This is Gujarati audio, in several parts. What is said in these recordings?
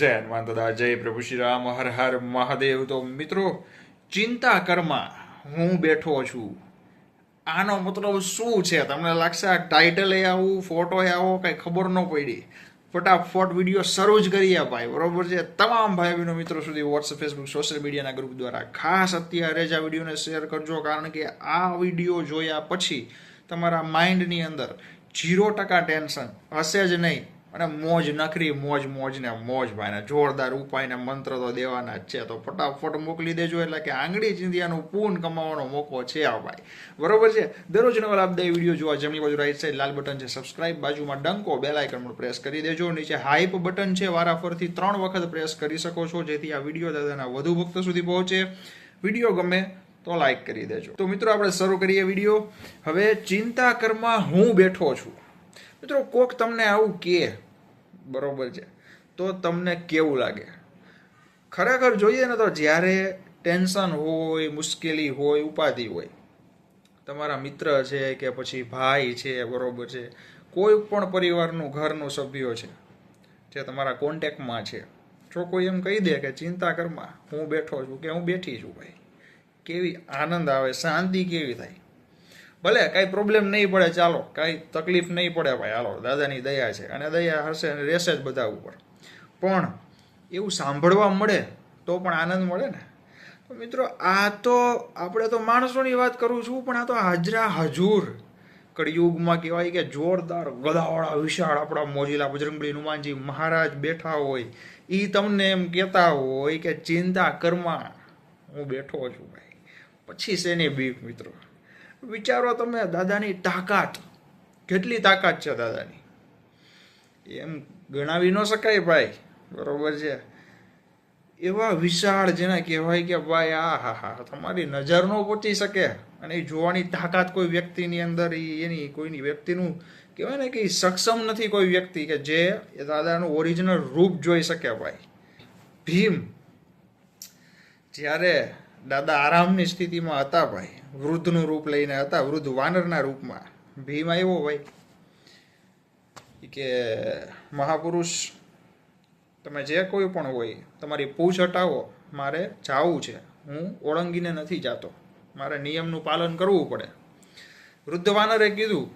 જય હનુમાન દાદા, જય પ્રભુ શ્રી રામ, હર હર મહાદેવ. તો મિત્રો, ચિંતા કરમાં હું બેઠો છું. આનો મતલબ શું છે? તમને લાગશે આ ટાઇટલ આવું ફોટો આવો, કઈ ખબર ન પડી. ફટાફટ વીડિયો શરૂ જ કરીએ ભાઈ, બરોબર છે? તમામ ભાઈ બહેનો મિત્રો સુધી વોટ્સઅપ ફેસબુક સોશિયલ મીડિયાના ગ્રુપ દ્વારા ખાસ અત્યારે જ આ વિડીયોને શેર કરજો, કારણ કે આ વીડિયો જોયા પછી તમારા માઇન્ડની અંદર ઝીરો ટકા ટેન્શન હશે જ નહીં. અને મોજ નખરી, મોજ મોજ ને મોજ ભાઈ જોરદાર ઉપાય ને મંત્ર તો દેવાના જ છે. તો ફટાફટ મોકલી દેજો, એટલે કે આંગળી ચિંધિયાનું પૂન કમાવાનો મોકો છે આ ભાઈ. બરોબર છે? દરરોજ નવા લાભદાયી વીડિયો જોવા જમણી બાજુ રાઈટ સાઈડ લાલ બટન છે સબસ્ક્રાઇબ બાજુમાં ડંકો બેલ આઇકન પર પ્રેસ કરી દેજો. નીચે હાઇપ બટન છે, વારાફરથી ત્રણ વખત પ્રેસ કરી શકો છો, જેથી આ વીડિયો દાદાના વધુ ભક્ત સુધી પહોંચે. વીડિયો ગમે તો લાઈક કરી દેજો. તો મિત્રો, આપણે શરૂ કરીએ વીડિયો. હવે ચિંતા કરમાં હું બેઠો છું. મિત્રો, કોક તમને આવું કે. બરોબર છે. તો તમને કેવું લાગે? ખરેખર જોઈએ ને તો જ્યારે ટેન્શન હોય, મુશ્કેલી હોય, ઉપાધિ હોય, તમારા મિત્ર છે કે પછી ભાઈ છે, બરોબર છે. કોઈ પણ પરિવારનું ઘરનું સભ્યો છે, જે તમારા કોન્ટેક્ટમાં છે. જો કોઈ એમ કહી દે કે, ચિંતા કરમાં હું બેઠો છું કે હું બેઠી છું ભાઈ. કેવી આનંદ આવે, શાંતિ કેવી થાય? ભલે, કાંઈ પ્રોબ્લેમ નહીં પડે, ચાલો. કાંઈ તકલીફ નહીં પડે ભાઈ, હાલો, દાદાની દયા છે અને દયા હશે અને રહેશે જ બધા ઉપર. પણ એવું સાંભળવા મળે તો પણ આનંદ મળે ને. તો મિત્રો, આ તો આપણે તો માણસોની વાત કરું છું, પણ આ તો હાજરા હજુર કળિયુગમાં કહેવાય કે જોરદાર ગદાવાળા વિશાળ આપણા મોજીલા બજરંગબલી હનુમાનજી મહારાજ બેઠા હોય એ તમને એમ કહેતા હોય કે ચિંતા કરમાં હું બેઠો છું ભાઈ. પછી શેની બીક મિત્રો? વિચારો તમે, દાદાની તાકાત. કેટલી તાકાત છે દાદાની? એમ ગણાવી ન શકાય ભાઈ, બરોબર છે. એવા વિશાળ જેને કહેવાય કે ભાઈ, આ હા હા તમારી નજર ન પહોંચી શકે. અને એ જોવાની તાકાત કોઈ વ્યક્તિની અંદર એની કોઈની વ્યક્તિનું કહેવાય ને કે સક્ષમ નથી કોઈ વ્યક્તિ કે જે એ દાદાનું ઓરિજિનલ રૂપ જોઈ શકે ભાઈ. ભીમ જ્યારે દાદા આરામની સ્થિતિમાં હતા ભાઈ. વૃદ્ધનું રૂપ લઈને હતા, વૃદ્ધ વાનરના રૂપમાં. ભીમ આવ્યો ભાઈ. કે, મહાપુરુષ, તમે જે કોઈ પણ હોય, તમારી પૂછ હટાવો. મારે જાવું છે. હું ઓળંગીને નથી જાતો. મારે નિયમનું પાલન કરવું પડે. વૃદ્ધ વાનરે કીધું,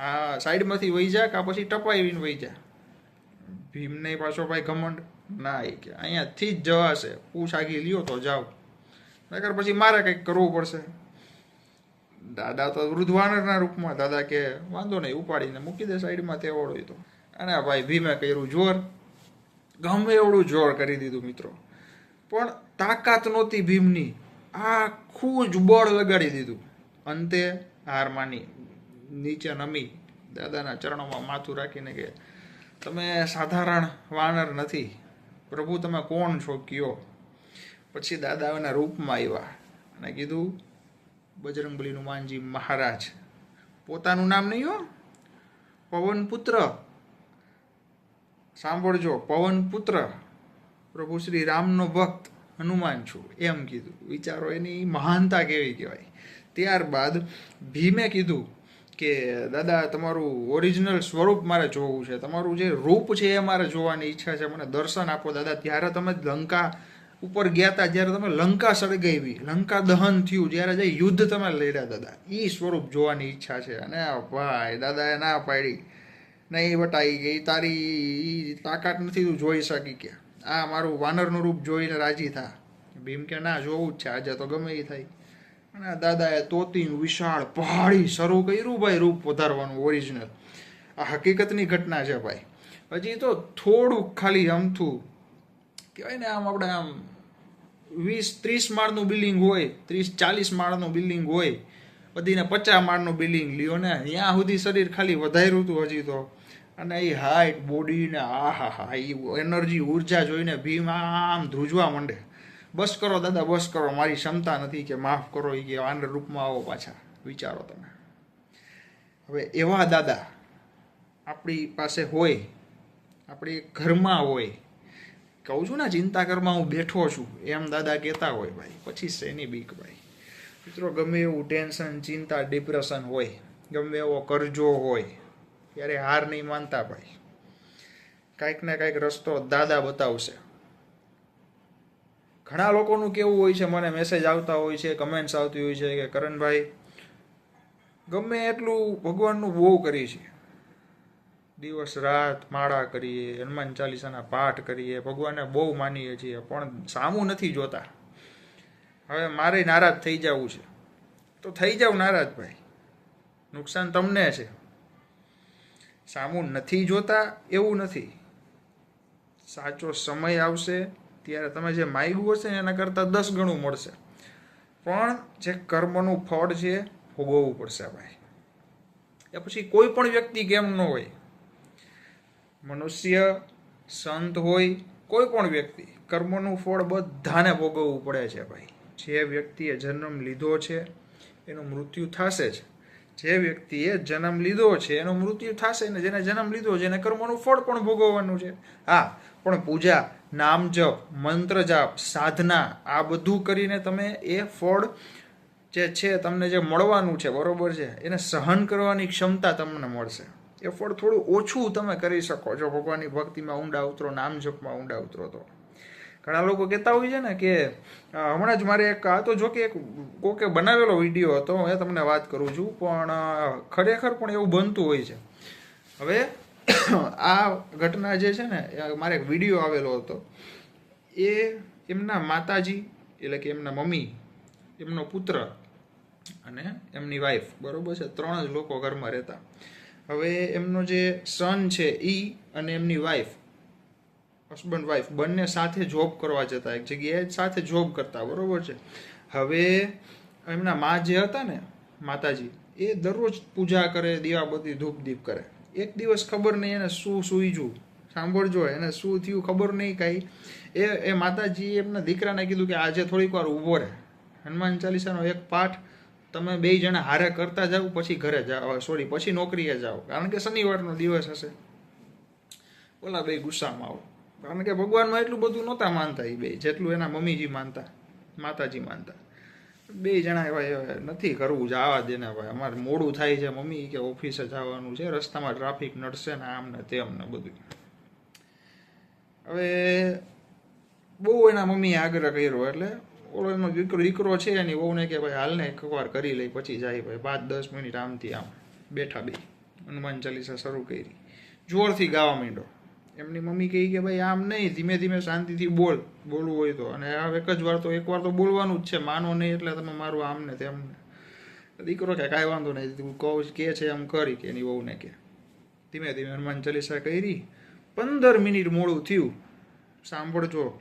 આ સાઈડમાંથી વહી જા કાં પછી ટપાવીને વહી જા. ભીમને પાછો ભાઈ ઘમંડ, ના કે, અહીંયાથી જ જવાશે. પૂછ આગી લ્યો તો જાઓ નકર પછી મારે કંઈક કરવું પડશે. દાદા તો વૃદ્ધ વાનરના રૂપમાં, દાદા કે વાંધો નહીં, ઉપાડીને મૂકી દે સાઈડમાં તેવડ હોય તો. અને ભાઈ ભીમે કર્યું જોર. ગમે એવડું જોર કરી દીધું મિત્રો. પણ તાકાત નહોતી ભીમની. આખું જ બળ લગાડી દીધું. અંતે હાર માની નીચે નમી. દાદાના ચરણોમાં માથું રાખીને કે, તમે સાધારણ વાનર નથી. પ્રભુ, તમે કોણ છો? કયો. પછી દાદાઓના રૂપમાં આવ્યા. અને કીધું બજરંગબલી હનુમાનજી મહારાજ. પોતાનું નામ નહીં હો પવન પુત્ર સાંભળજો પવન પુત્ર પ્રભુ શ્રી રામનો ભક્ત, હનુમાન છું. એમ કીધું. વિચારો, એની મહાનતા કેવી કહેવાય? ત્યારબાદ ભીમે કીધું કે, દાદા, તમારું ઓરિજિનલ સ્વરૂપ મારે જોવું છે. તમારું જે રૂપ છે એ મારે જોવાની ઈચ્છા છે. મને દર્શન આપો, દાદા. ત્યારે તમે લંકા ઉપર ગયા હતા જ્યારે તમે લંકા સળગાવી લંકા દહન થયું, જ્યારે જે યુદ્ધ તમે લડ્યા દાદા. એ સ્વરૂપ જોવાની ઈચ્છા છે. અને ભાઈ, દાદાએ ના પાડી. નહીં વટાઈ ગઈ. તારી તાકાત નથી, તું જોઈ શકી કે આ મારું વાનરનું રૂપ જોઈને રાજી થા. ભીમ કે, ના, જોવું જ છે. આજે તો ગમે એ થાય. અને દાદાએ તોતીનું વિશાળ પહાડી શરૂ કર્યું ભાઈ, રૂપ વધારવાનું ઓરિજિનલ આ હકીકતની ઘટના છે ભાઈ. હજી તો થોડુંક ખાલી અમથું કહેવાય ને, આમ આપણે આમ વીસ, ત્રીસ માળનું બિલ્ડિંગ હોય, ત્રીસ, ચાલીસ માળનું બિલ્ડિંગ હોય, બધીને પચાસ માળનું બિલ્ડિંગ લ્યો ને. ત્યાં સુધી શરીર ખાલી વધાર્યું હતું હજી તો. અને એ હાઈટ બોડી ને આ હા હા એ એનર્જી ઊર્જા જોઈને ભીમ આમ ધ્રુજવા માંડે. બસ કરો દાદા, બસ કરો. મારી ક્ષમતા નથી કે માફ કરો, એ કે વાનર રૂપમાં આવો પાછા. વિચારો તમે. હવે એવા દાદા આપણી પાસે હોય, આપણી ઘરમાં હોય કહું છું ને ચિંતા કરમાં હું બેઠો છું. એમ દાદા કહેતા હોય ભાઈ. પછી શેની બીક ભાઈ. મિત્રો, ગમે એવું ટેન્શન, ચિંતા, ડિપ્રેશન હોય, ગમે એવો કરજો હોય ત્યારે હાર નહીં માનતા ભાઈ. કાંઈક ને કાંઈક રસ્તો દાદા બતાવશે. ઘણા લોકોનું કેવું હોય છે, મને મેસેજ આવતા હોય છે કમેન્ટ્સ આવતી હોય છે કે કરણભાઈ ગમે એટલું ભગવાનનું બહુ કરી છે દિવસ રાત માળા કરીએ, હનુમાન ચાલીસાના પાઠ કરીએ, ભગવાનને બહુ માનીએ છીએ, પણ સામું નથી જોતા. હવે મારે નારાજ થઈ જવું છે. તો થઈ જાવ નારાજ ભાઈ. નુકસાન તમને છે. સામું નથી જોતા એવું નથી. સાચો સમય આવશે ત્યારે તમે જે માગ્યું હશે એના કરતાં દસ ગણું મળશે. પણ જે કર્મનું ફળ છે ભોગવવું પડશે ભાઈ. એ પછી કોઈ પણ વ્યક્તિ કેમ ન હોય. મનુષ્ય, સંત હોય, કોઈ પણ વ્યક્તિ, કર્મનું ફળ બધાને ભોગવવું પડે છે ભાઈ. જે વ્યક્તિએ જન્મ લીધો છે, એનું મૃત્યુ થશે જ. જે વ્યક્તિએ જન્મ લીધો છે, એનું મૃત્યુ થશે ને જેને જન્મ લીધો છે, એને કર્મનું ફળ પણ ભોગવવાનું છે. હા, પણ પૂજા, નામ જપ, મંત્ર જાપ, સાધના, આ બધું કરીને તમે એ ફળ જે છે, તમને જે મળવાનું છે, બરોબર છે, એને સહન કરવાની ક્ષમતા તમને મળશે. એ ફળ થોડું ઓછું તમે કરી શકો. છો ભગવાનની ભક્તિમાં ઊંડા ઉતરો, નામ જપમાં ઊંડા ઉતરો તો. ઘણા લોકો કહેતા હોય છે ને કે હમણાં જ મારે એક, આ તો જો કે એક કોકે બનાવેલો વીડિયો હતો, હું એ તમને વાત કરું છું, પણ ખરેખર પણ એવું બનતું હોય છે. હવે, આ ઘટના જે છે ને મારે એક વીડિયો આવેલો હતો. એ એમના માતાજી, એટલે કે એમના મમ્મી, એમનો પુત્ર અને એમની વાઈફ બરોબર છે? ત્રણ જ લોકો ઘરમાં રહેતા. હવે એમનો જે સન છે ઈ અને એમની વાઈફ હસબન્ડ વાઈફ બંને સાથે જોબ કરવા જતા એક જગ્યાએ સાથે જોબ કરતા, બરોબર છે? હવે એમના મા જે હતા ને, માતાજી, એ દરરોજ પૂજા કરે દીવાબત્તી ધૂપ દીપ કરે. એક દિવસ ખબર નહીં એને શું સૂઈજું સાંભળજો, એને શું થયું ખબર નહીં કાંઈ. એ એ માતાજીએ એમના દીકરાને કીધું કે આજે થોડીક વાર ઊભો રહે. હનુમાન ચાલીસાનો એક પાઠ તમે બે જણા હારે કરતા જાઓ, પછી ઘરે જાઓ. સોરી પછી નોકરીએ જાઓ. કારણ કે શનિવારનો દિવસ હશે. ઓલા બે ગુસ્સામાં આવો. કારણ કે ભગવાનમાં એટલું બધું નહોતા માનતા એ બે, જેટલું એના મમ્મીજી માનતા, માતાજી માનતા. બે જણા એવા નથી કરવું જવા દે ને ભાઈ. અમારે મોડું થાય છે મમ્મી કે ઓફિસે જવાનું છે, રસ્તામાં ટ્રાફિક નડશે ને આમ ને તેમ ને બધું. હવે બહુ એના મમ્મીએ આગ્રહ કર્યો એટલે ઓલો એમાં દીકરો દીકરો છે એની વહુને કે ભાઈ હાલને એકવાર કરી લઈ, પછી જાય ભાઈ. પાંચ દસ મિનિટ આમથી આમ બેઠા બે. હનુમાન ચાલીસા શરૂ કરી. જોરથી ગાવા માંડ્યો. એમની મમ્મી કહી કે ભાઈ, આમ નહીં, ધીમે ધીમે શાંતિથી બોલ. બોલવું હોય તો. અને આ એક જ વાર તો, એક વાર તો બોલવાનું જ છે. માનો નહીં એટલે તમે મારું આમ ને તેમ દીકરો કે કાંઈ વાંધો નહીં. તું કહું, કે છે એમ કરી કે એની વહુને કે. ધીમે ધીમે હનુમાન ચાલીસા કરી. પંદર મિનિટ મોડું થયું. સાંભળજો.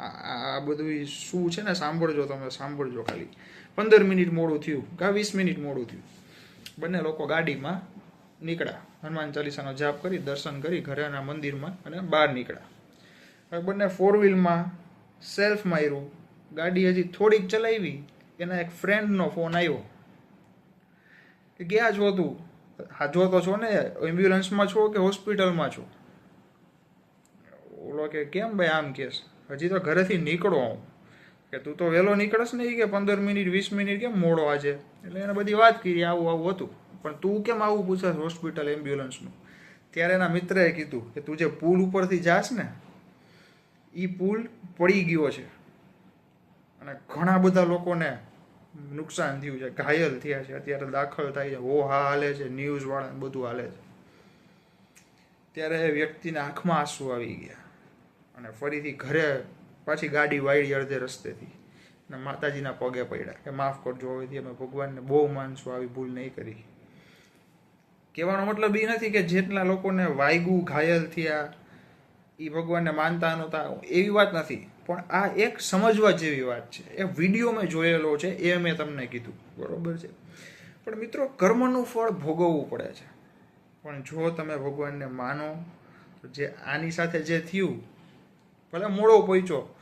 આ બધું શું છે ને, સાંભળજો તમે, સાંભળજો ખાલી. પંદર મિનિટ મોડું થયું, કા વીસ મિનિટ મોડું થયું. બંને લોકો ગાડીમાં નીકળ્યા. હનુમાન ચાલીસાનો જાપ કરી, દર્શન કરી ઘરેના મંદિરમાં અને બહાર નીકળ્યા. બંને ફોર વ્હીલમાં સેલ્ફ માર્યું. ગાડી હજી થોડીક ચલાવી, એના એક ફ્રેન્ડનો ફોન આવ્યો. કે ક્યાં છો તું? હા જોતો છો ને એમ્બ્યુલન્સમાં છો કે હોસ્પિટલમાં છો? ઓલો કે, કેમ ભાઈ આમ કેસ? હજી તો ઘરેથી નીકળો હું કે તું તો વહેલો નીકળશ નહીં કે પંદર મિનિટ, વીસ મિનિટ કેમ મોડો આજે? એટલે એને બધી વાત કરી, આવું આવું હતું. પણ તું કેમ આવું પૂછે હોસ્પિટલ એમ્બ્યુલન્સનું? ત્યારે એના મિત્રએ કીધું કે તું જે પુલ ઉપરથી જાશ ને એ પુલ પડી ગયો છે. અને ઘણા બધા લોકોને નુકસાન થયું છે, ઘાયલ થયા છે. અત્યારે દાખલ થાય છે. હો, હા, હાલે છે. ન્યૂઝવાળા બધું હાલે છે. ત્યારે એ વ્યક્તિના આંખમાં આંસુ આવી ગયા. અને ફરીથી ઘરે પાછી ગાડી વાળી અડધે રસ્તેથી. અને માતાજીના પગે પડ્યા કે માફ કરજો, હવેથી અમે ભગવાનને બહુ માનશું, આવી ભૂલ નહીં કરી. કહેવાનો મતલબ એ નથી કે જેટલા લોકોને વાયગું ઘાયલ થયા એ ભગવાનને માનતા નહોતા, એવી વાત નથી. પણ આ એક સમજવા જેવી વાત છે. એ વીડિયો મેં જોયેલો છે, એ મેં તમને કીધું. બરોબર છે? પણ મિત્રો, કર્મનું ફળ ભોગવવું પડે છે. પણ જો તમે ભગવાનને માનો જે આની સાથે જે થયું ભલે મોડો પહોંચ્યો.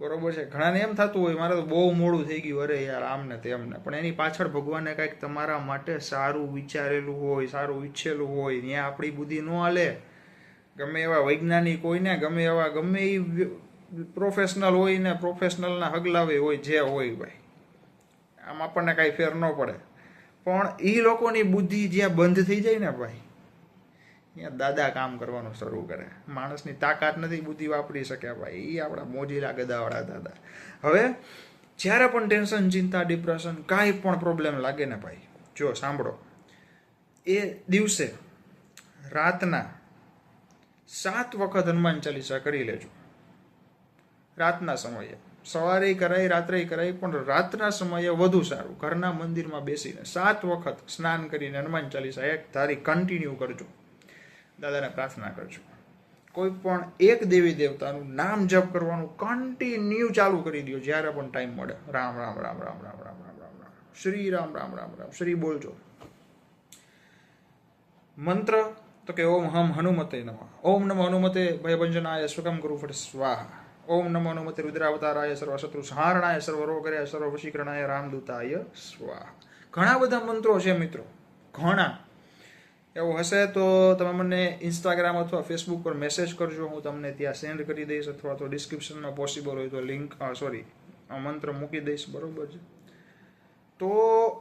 બરોબર છે. ઘણાને એમ થતું હોય, મારે તો બહુ મોડું થઈ ગયું, અરે યાર, આમને તેમને પણ એની પાછળ ભગવાને કંઈક તમારા માટે સારું વિચારેલું હોય, સારું ઈચ્છેલું હોય, ત્યાં આપણી બુદ્ધિ ન હાલે. ગમે એવા વૈજ્ઞાનિક હોય ને, ગમે એવા, ગમે એ પ્રોફેશનલ હોય ને પ્રોફેશનલના હગલાવે હોય, જે હોય ભાઈ. આમ આપણને કાંઈ ફેર ન પડે. પણ એ લોકોની બુદ્ધિ જ્યાં બંધ થઈ જાય ને ભાઈ અહીંયા દાદા કામ કરવાનું શરૂ કરે. માણસની તાકાત નથી, બુદ્ધિ વાપરી શક્યા ભાઈ. એ આપણા મોજીલા ગદાવાળા દાદા. હવે, જ્યારે પણ ટેન્શન, ચિંતા, ડિપ્રેશન કાંઈ પણ પ્રોબ્લેમ લાગે ને ભાઈ, જો સાંભળો. એ દિવસે રાતના સાત વખત હનુમાન ચાલીસા કરી લેજો. રાતના સમયે. સવારે કરાય, રાત્રે કરાય, પણ રાતના સમયે વધુ સારું. ઘરના મંદિરમાં બેસીને સાત વખત સ્નાન કરીને હનુમાન ચાલીસા એક ધારી કન્ટિન્યુ કરજો. દાદાને પ્રાર્થના કરજો કોઈ પણ એક દેવી દેવતાનું નામ જપ કરવાનું કન્ટિન્યુ ચાલુ કરી દો જ્યારે પણ ટાઈમ મળે. રામ રામ રામ રામ રામ રામ રામ રામ રામ. શ્રી રામ રામ રામ રામ. શ્રી બોલજો. મંત્ર તો કે ઓમ હમ હનુમતે નમઃ. ઓમ નમ હનુમતે ભયભંજનાય સુખમ ગુરુ ફટ સ્વાહા. ઓમ નમો હનુમતે રુદ્રાવતારાય સર્વ શત્રુ સંહારણાય સર્વ રોગરાય સર્વ વશીકરણાય રામદૂતાય સ્વાહા. ઘણા બધા મંત્રો છે મિત્રો. ઘણા. એવું હશે તો તમે મને ઇન્સ્ટાગ્રામ અથવા ફેસબુક પર મેસેજ કરજો. હું તમને ત્યાં સેન્ડ કરી દઈશ અથવા તો ડિસ્ક્રિપ્શનમાં પોસિબલ હોય તો લિંક સોરી મંત્ર મૂકી દઈશ. બરોબર છે? તો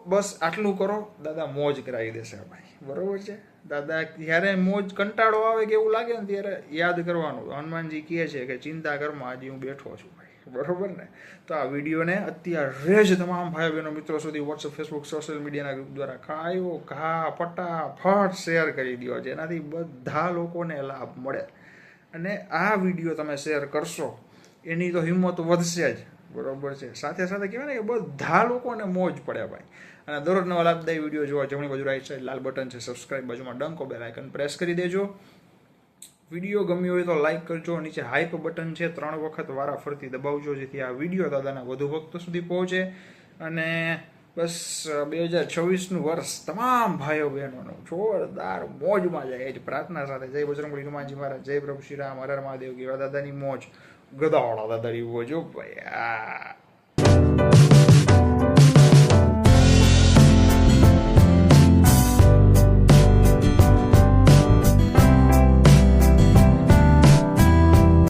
બસ આટલું કરો. દાદા મોજ કરાવી દેશે ભાઈ. બરોબર છે? દાદા જ્યારે મોજ કંટાળો આવે કે એવું લાગે ને ત્યારે યાદ કરવાનું. હનુમાનજી કહે છે કે, ચિંતા કરમાં આજે હું બેઠો છું ભાઈ. બરોબર ને? તો આ વિડીયોને અત્યારે જ તમામ ભાઈ બહેનો મિત્રો સુધી વોટ્સઅપ ફેસબુક સોશિયલ મીડિયાના ગ્રુપ દ્વારા ખાયો, ઘા, ફટાફટ શેર કરી દો જેનાથી બધા લોકોને લાભ મળે. અને આ વીડિયો તમે શેર કરશો, એની તો હિંમત વધશે જ. બરોબર છે. સાથે સાથે કહેવાય ને કે બધા લોકોને મોજ પડે ભાઈ. અને દરરોજ નવા લાભદાયી વીડિયો જોવા જમણી બાજુ રાઈટ સાઈડ લાલ બટન છે સબસ્ક્રાઇબ બાજુમાં ડંકો બેલ આઇકન પ્રેસ કરી દેજો. વીડિયો ગમ્યો હોય તો લાઇક કરજો નીચે હાઇપ બટન છે, ત્રણ વખત વારા ફરતી દબાવજો, જેથી આ વીડિયો દાદાના વધુ ભક્તો સુધી પહોંચે. અને બસ બે હજાર છવ્વીસનું વર્ષ તમામ ભાઈઓ બહેનોનું જોરદાર મોજમાં જાય. એ જ પ્રાર્થના સાથે જય બજરંગબલી હનુમાનજી મહારાજ, જય પ્રભુ શ્રી રામ, હર મહાદેવ, કેવા દાદાની મોજ. ગદાવાળા દાદાની મોજો ભાઈ આ